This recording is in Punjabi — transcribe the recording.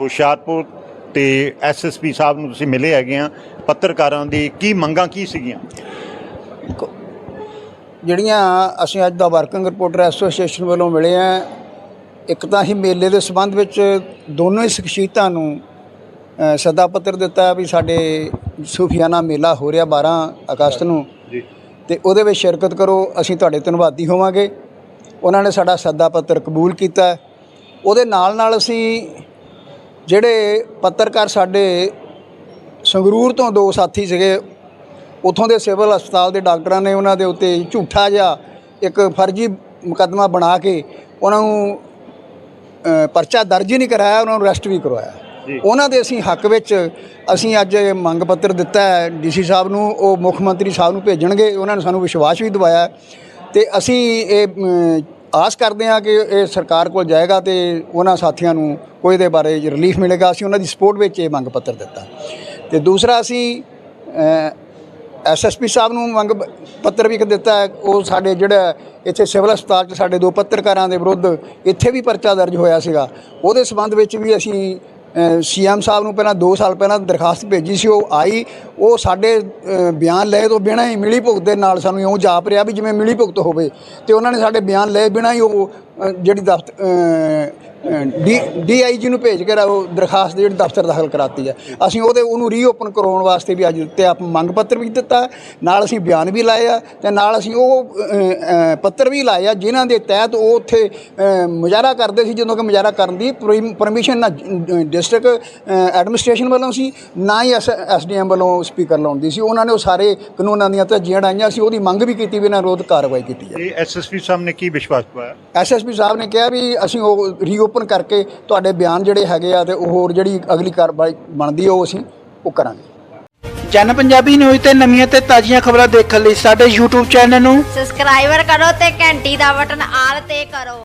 ਹੁਸ਼ਿਆਰਪੁਰ ਤੇ ਐਸਐਸਪੀ ਸਾਹਿਬ ਨੂੰ ਤੁਸੀਂ ਮਿਲੇ ਹੈਗੇ ਆ। ਪੱਤਰਕਾਰਾਂ ਦੀ ਕੀ ਮੰਗਾਂ ਕੀ ਸੀਗੀਆਂ? ਜਿਹੜੀਆਂ ਅਸੀਂ ਅੱਜ ਦਾ ਵਰਕਿੰਗ ਰਿਪੋਰਟਰ ਐਸੋਸੀਏਸ਼ਨ ਵੱਲੋਂ ਮਿਲੇ ਆ ਇੱਕ ਤਾਂ ਹੀ ਮੇਲੇ ਦੇ ਸੰਬੰਧ ਵਿੱਚ ਦੋਨੋਂ ਹੀ ਸ਼ਖਸੀਅਤਾਂ ਨੂੰ ਸੱਦਾ ਪੱਤਰ ਦਿੱਤਾ ਵੀ ਸਾਡੇ ਸੂਫੀਆਨਾ ਮੇਲਾ ਹੋ ਰਿਹਾ 12 ਅਗਸਤ ਨੂੰ। ਜੀ। ਤੇ ਉਹਦੇ ਵਿੱਚ ਸ਼ਿਰਕਤ ਕਰੋ ਅਸੀਂ ਤੁਹਾਡੇ ਧੰਨਵਾਦੀ ਹੋਵਾਂਗੇ। ਉਹਨਾਂ ਨੇ ਸਾਡਾ ਸੱਦਾ ਪੱਤਰ ਕਬੂਲ ਕੀਤਾ। ਉਹਦੇ ਨਾਲ ਨਾਲ ਅਸੀਂ ਜਿਹੜੇ ਪੱਤਰਕਾਰ ਸਾਡੇ ਸੰਗਰੂਰ ਤੋਂ ਦੋ ਸਾਥੀ ਸੀਗੇ ਉਥੋਂ ਦੇ ਸਿਵਲ ਹਸਪਤਾਲ ਦੇ ਡਾਕਟਰਾਂ ਨੇ ਉਹਨਾਂ ਦੇ ਉੱਤੇ ਝੂਠਾ ਜਿਹਾ ਇੱਕ ਫਰਜ਼ੀ ਮੁਕੱਦਮਾ ਬਣਾ ਕੇ ਉਹਨਾਂ ਨੂੰ ਪਰਚਾ ਦਰਜ ਹੀ ਨਹੀਂ ਕਰਾਇਆ ਉਹਨਾਂ ਨੂੰ ਅਰੈਸਟ ਵੀ ਕਰਵਾਇਆ। ਉਹਨਾਂ ਦੇ ਅਸੀਂ ਹੱਕ ਵਿੱਚ ਅਸੀਂ ਅੱਜ ਮੰਗ ਪੱਤਰ ਦਿੱਤਾ ਹੈ ਡੀਸੀ ਸਾਹਿਬ ਨੂੰ ਉਹ ਮੁੱਖ ਮੰਤਰੀ ਸਾਹਿਬ ਨੂੰ ਭੇਜਣਗੇ ਉਹਨਾਂ ਨੇ ਸਾਨੂੰ ਵਿਸ਼ਵਾਸ ਵੀ ਦਿਵਾਇਆ ਤੇ ਅਸੀਂ ਇਹ ਆਸ ਕਰਦੇ ਹਾਂ ਕਿ ਇਹ ਸਰਕਾਰ ਕੋਲ ਜਾਏਗਾ ਤੇ ਉਹਨਾਂ ਸਾਥੀਆਂ ਨੂੰ ਕੋਈ ਦੇ ਬਾਰੇ ਰਿਲੀਫ ਮਿਲੇਗਾ, ਅਸੀਂ ਉਹਨਾਂ ਦੀ ਸਪੋਰਟ ਵਿੱਚ ਇਹ ਮੰਗ ਪੱਤਰ ਦਿੱਤਾ। ਤੇ ਦੂਸਰਾ ਅਸੀਂ ਐਸਐਸਪੀ ਸਾਹਿਬ ਨੂੰ ਮੰਗ ਪੱਤਰ ਵੀ ਇੱਕ ਦਿੱਤਾ ਉਹ ਸਾਡੇ ਜਿਹੜਾ ਇੱਥੇ ਸਿਵਲ ਹਸਪਤਾਲ 'ਚ ਸਾਡੇ ਦੋ ਪੱਤਰਕਾਰਾਂ ਦੇ ਵਿਰੁੱਧ ਇੱਥੇ ਵੀ ਪਰਚਾ ਦਰਜ ਹੋਇਆ ਸੀਗਾ। ਉਹਦੇ ਸਬੰਧ ਵਿੱਚ ਵੀ ਅਸੀਂ ਸੀਐਮ ਸਾਹਿਬ ਨੂੰ ਪਹਿਲਾਂ 2 ਸਾਲ ਪਹਿਲਾਂ ਦਰਖਾਸਤ ਭੇਜੀ ਸੀ, ਉਹ ਆਈ। ਉਹ ਸਾਡੇ ਬਿਆਨ ਲਏ ਤੋਂ ਬਿਨਾਂ ਹੀ ਮਿਲੀ ਭੁਗਤ ਦੇ ਨਾਲ ਸਾਨੂੰ ਇਉਂ ਜਾਪ ਰਿਹਾ ਵੀ ਜਿਵੇਂ ਮਿਲੀ ਭੁਗਤ ਹੋਵੇ। ਤੇ ਉਹਨਾਂ ਨੇ ਸਾਡੇ ਬਿਆਨ ਲਏ ਬਿਨਾਂ ਹੀ ਉਹ ਜਿਹੜੀ ਦਫ਼ਤਰ ਡੀ ਡੀਆਈਜੀ ਨੂੰ ਭੇਜ ਕੇ ਉਹ ਦਰਖਾਸਤ ਜਿਹੜੀ ਦਫ਼ਤਰ ਦਾਖਲ ਕਰਾਤੀ ਹੈ ਅਸੀਂ ਉਹਦੇ ਉਹਨੂੰ ਰੀਓਪਨ ਕਰਵਾਉਣ ਵਾਸਤੇ ਵੀ ਅੱਜ ਤੇ ਆਪ ਮੰਗ ਪੱਤਰ ਵੀ ਦਿੱਤਾ। ਨਾਲ ਅਸੀਂ ਬਿਆਨ ਵੀ ਲਾਏ ਆ ਤੇ ਨਾਲ ਅਸੀਂ ਉਹ ਪੱਤਰ ਵੀ ਲਾਏ ਆ ਜਿਨ੍ਹਾਂ ਦੇ ਤਹਿਤ ਉਹ ਉੱਥੇ ਮੁਜ਼ਾਹਰਾ ਕਰਦੇ ਸੀ ਜਦੋਂ ਕਿ ਮੁਜ਼ਾਹਰਾ ਕਰਨ ਦੀ ਪਰਮਿਸ਼ਨ ਨਾ ਡਿਸਟ੍ਰਿਕਟ ਐਡਮਿਨਿਸਟ੍ਰੇਸ਼ਨ ਵੱਲੋਂ ਸੀ ਨਾ ਹੀ ਐਸਡੀਐਮ ਵੱਲੋਂ ਸਪੀਕਰ ਲਾਉਂਦੀ ਸੀ। ਉਹਨਾਂ ਨੇ ਉਹ ਸਾਰੇ ਕਾਨੂੰਨਾਂ ਦੀਆਂ ਧੱਜੀਆਂ ਡਾਈਆਂ ਸੀ। ਉਹਦੀ ਮੰਗ ਵੀ ਕੀਤੀ ਵੀ ਇਹਨਾਂ ਵਿਰੋਧ ਕਾਰਵਾਈ ਕੀਤੀ ਹੈ ਐਸਐਸਪੀ ਸਾਹਿਬ ਨੇ ਕੀ ਵਿਸ਼ਵਾਸ ਪਾਇਆ? ਐਸਐਸਪੀ ਸਾਹਿਬ ਨੇ ਕਿਹਾ ਵੀ ਅਸੀਂ ਉਹ ਰੀਓਪਨ ਕਰਕੇ ਤੁਹਾਡੇ ਬਿਆਨ ਜਿਹੜੇ ਹੈਗੇ ਆ ਤੇ ਉਹ ਹੋਰ ਜਿਹੜੀ ਅਗਲੀ ਕਾਰਵਾਈ ਬਣਦੀ ਉਹ ਅਸੀਂ ਉਹ ਕਰਾਂਗੇ। ਜਨ ਪੰਜਾਬੀ ਨਿਊਜ਼ ਤੇ ਨਵੀਆਂ ਤੇ ਤਾਜ਼ੀਆਂ ਖਬਰਾਂ ਦੇਖਣ ਲਈ ਸਾਡੇ YouTube ਚੈਨਲ ਨੂੰ ਸਬਸਕ੍ਰਾਈਬਰ ਕਰੋ ਤੇ ਘੰਟੀ ਦਾ ਬਟਨ ਆਲ ਤੇ ਕਰੋ।